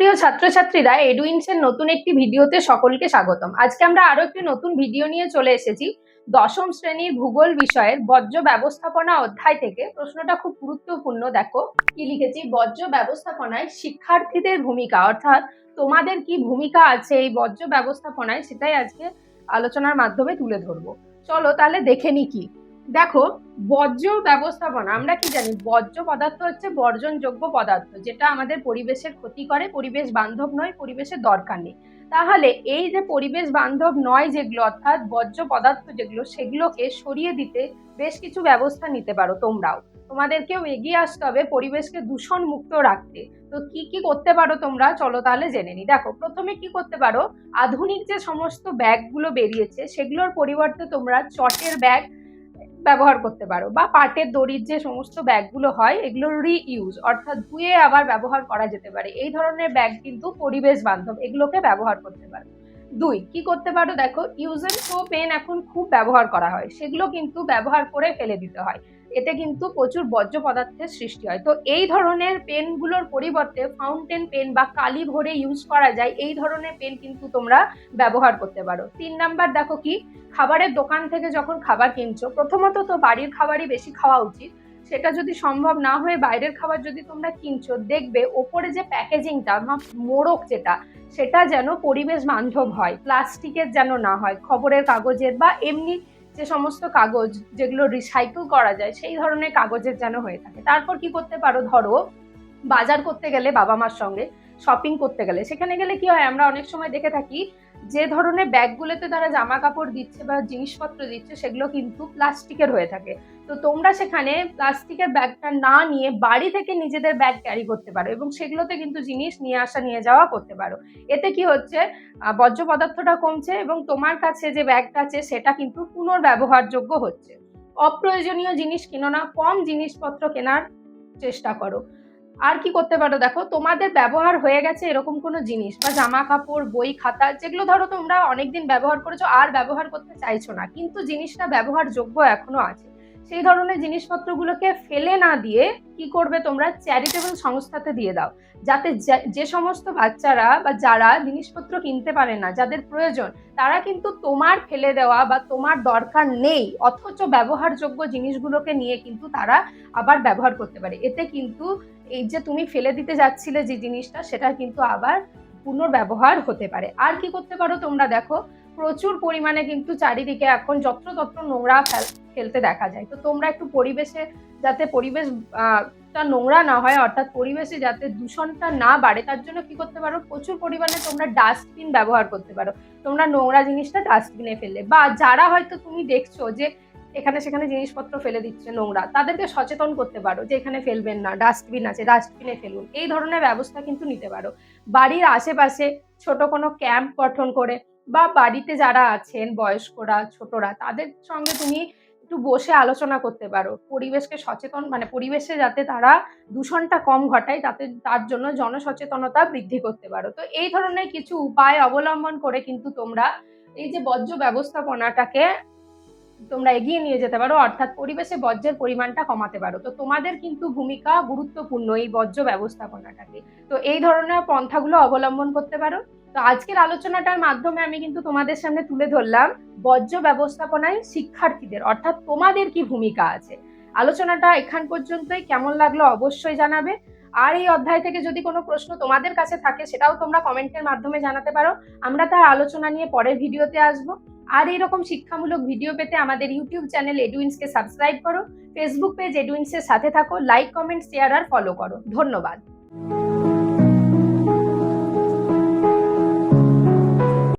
প্রিয় ছাত্রছাত্রীরা এডুইন্সের নতুন একটি ভিডিওতে সকলকে স্বাগতম। আজকে আমরা আরও একটি নতুন ভিডিও নিয়ে চলে এসেছি, দশম শ্রেণির ভূগোল বিষয়ের বর্জ্য ব্যবস্থাপনা অধ্যায় থেকে। প্রশ্নটা খুব গুরুত্বপূর্ণ, দেখো। কি লিখেছি? বর্জ্য ব্যবস্থাপনায় শিক্ষার্থীদের ভূমিকা, অর্থাৎ তোমাদের কি ভূমিকা আছে এই বর্জ্য ব্যবস্থাপনায়, সেটাই আজকে আলোচনার মাধ্যমে তুলে ধরবো। চলো তাহলে দেখে নি কি। দেখো, বর্জ্য ব্যবস্থাপনা, আমরা কি জানি? বর্জ্য পদার্থ হচ্ছে বর্জনযোগ্য পদার্থ, যেটা আমাদের পরিবেশের ক্ষতি করে, পরিবেশ বান্ধব নয়, পরিবেশের দরকার নেই। তাহলে এই যে পরিবেশ বান্ধব নয় যেগুলো, অর্থাৎ বর্জ্য পদার্থ যেগুলো, সেগুলোকে সরিয়ে দিতে বেশ কিছু ব্যবস্থা নিতে পারো তোমরাও। তোমাদেরকেও এগিয়ে আসতে হবে পরিবেশকে দূষণ মুক্ত রাখতে। তো কি কি করতে পারো তোমরা? চলো তাহলে জেনে নি। দেখো, প্রথমে কি করতে পারো? আধুনিক যে সমস্ত ব্যাগগুলো বেরিয়েছে, সেগুলোর পরিবর্তে তোমরা চটের ব্যাগ ব্যবহার করতে পারো বা পাটের দড়ির যে সমস্ত ব্যাগগুলো হয়, এগুলো রিইউজ অর্থাৎ ধুয়ে আবার ব্যবহার করা যেতে পারে। এই ধরনের ব্যাগ কিন্তু পরিবেশ বান্ধব, এগুলোকে ব্যবহার করতে পারো। দুই, কি করতে পারো? দেখো ইউজ থ্রো পেন এখন খুব ব্যবহার করা হয়। সেগুলো কিন্তু ব্যবহার করে ফেলে দিতে হয়। এতে কিন্তু প্রচুর বর্জ্য পদার্থের সৃষ্টি হয়। তো এই ধরনের পেনগুলোর পরিবর্তে ফাউন্টেন পেন বা কালি ভরে ইউজ করা যায়। এই ধরনের পেন কিন্তু তোমরা ব্যবহার করতে পারো। তিন নাম্বার দেখো কি? খাবারের দোকান থেকে যখন খাবার কিনছো, প্রথমত তো বাড়ির খাবারই বেশি খাওয়া উচিত। সেটা যদি সম্ভব না হয়ে বাইরের খাবার যদি তোমরা কিনছো, দেখবে ওপরে যে প্যাকেজিংটা মোড়ক যেটা, সেটা যেন পরিবেশ বান্ধব হয়, প্লাস্টিকের যেন না হয়, খবরের কাগজের বা এমনি যে সমস্ত কাগজ যেগুলো রিসাইকেল করা যায়, সেই ধরনের কাগজের যেন হয়ে থাকে। তারপর কি করতে পারো? ধরো, বাজার করতে গেলে বাবা মার সঙ্গে শপিং করতে গেলে, সেখানে গেলে কি হয়? আমরা অনেক সময় দেখে থাকি যে ধরনের ব্যাগগুলোতে তারা জামা কাপড় দিচ্ছে বা জিনিসপত্র দিচ্ছে, সেগুলো কিন্তু প্লাস্টিকের হয়ে থাকে। তো তোমরা সেখানে প্লাস্টিকের ব্যাগটা না নিয়ে বাড়ি থেকে নিজেদের ব্যাগ ক্যারি করতে পারো এবং সেগুলোতে কিন্তু জিনিস নিয়ে আসা, নিয়ে যাওয়া করতে পারো। এতে কি হচ্ছে? বর্জ্য পদার্থটা কমছে এবং তোমার কাছে যে ব্যাগটা আছে, সেটা কিন্তু পুনর্ব্যবহারযোগ্য হচ্ছে। অপ্রয়োজনীয় জিনিস কিনো না, কম জিনিসপত্র কেনার চেষ্টা করো। আর কি করতে পারো? দেখো, তোমাদের ব্যবহার হয়ে গেছে এরকম কোনো জিনিস বা জামা কাপড় বই, খাতা, যেগুলো ধরো তোমরা অনেকদিন ব্যবহার করেছ, আর ব্যবহার করতে চাইছো না। কিন্তু জিনিসটা ব্যবহারযোগ্য এখনও আছে। সেই ধরনের জিনিসপত্রগুলোকে ফেলে না দিয়ে কি করবে তোমরা? চ্যারিটেবল সংস্থাতে দিয়ে দাও। যাতে যে- সমস্ত বাচ্চারা বা যারা জিনিসপত্র কিনতে পারে না, যাদের প্রয়োজন, তারা কিন্তু তোমার ফেলে দেওয়া বা তোমার দরকার নেই, অথচ ব্যবহারযোগ্য জিনিসগুলোকে নিয়ে কিন্তু তারা আবার ব্যবহার করতে পারে। এতে কিন্তু এই যে তুমি ফেলে দিতে যাচ্ছিলে যে জিনিসটা, সেটা কিন্তু আবার পুনর্ব্যবহার হতে পারে। আর কি করতে পারো তোমরা দেখো প্রচুর পরিমাণে কিন্তু চারিদিকে এখন যত্রতত্র নোংরা ফেলতে দেখা যায়। তো তোমরা একটু পরিবেশে যাতে পরিবেশ নোংরা না হয়, অর্থাৎ পরিবেশে যাতে দূষণটা না বাড়ে, তার জন্য কি করতে পারো? প্রচুর পরিমাণে তোমরা ডাস্টবিন ব্যবহার করতে পারো। তোমরা নোংরা জিনিসটা ডাস্টবিনে ফেললে। বা যারা হয়তো তুমি দেখছ যে এখানে সেখানে জিনিসপত্র ফেলে দিচ্ছে নোংরা, তাদেরকে সচেতন করতে পারো যে এখানে ফেলবেন না, ডাস্টবিন আছে, ডাস্টবিনে ফেলুন। এই ধরনের ব্যবস্থা কিন্তু নিতে পারো। বাড়ির আশেপাশে ছোট কোনো ক্যাম্প গঠন করে বা বাড়িতে যারা আছেন, বয়স্করা, ছোটরা, তাদের সঙ্গে তুমি একটু বসে আলোচনা করতে পারো। পরিবেশকে সচেতন মানে পরিবেশে যাতে তারা দূষণটা কম ঘটায়, তাতে তার জন্য জনসচেতনতা বৃদ্ধি করতে পারো। তো এই ধরনের কিছু উপায় অবলম্বন করে কিন্তু তোমরা এই যে বর্জ্য ব্যবস্থাপনাটাকে তোমরা এগিয়ে নিয়ে যেতে পারো, অর্থাৎ পরিবেশে বর্জ্যের পরিমাণটা কমাতে পারো। তো তোমাদের কিন্তু ভূমিকা গুরুত্বপূর্ণ এই বর্জ্য ব্যবস্থাপনাটাকে। তো এই ধরনের পন্থাগুলো অবলম্বন করতে পারো। তো আজকের আলোচনাটার মাধ্যমে আমি কিন্তু তোমাদের সামনে তুলে ধরলাম বর্জ্য ব্যবস্থাপনায় শিক্ষার্থীদের, অর্থাৎ তোমাদের কি ভূমিকা আছে? আলোচনাটা এখান পর্যন্তই, কেমন লাগল অবশ্যই জানাবে। আর এই অধ্যায় থেকে যদি কোনো প্রশ্ন তোমাদের কাছে থাকে, সেটাও তোমরা কমেন্টের মাধ্যমে জানাতে পারো। আমরা তার আলোচনা নিয়ে পরের ভিডিওতে আসব। আর এইরকম শিক্ষামূলক ভিডিও পেতে আমাদের ইউটিউব চ্যানেল এডুইন্সকে সাবস্ক্রাইব করো। ফেসবুক পেজ এডুইন্সের সাথে থাকো, লাইক, কমেন্ট, শেয়ার আর ফলো করো। ধন্যবাদ।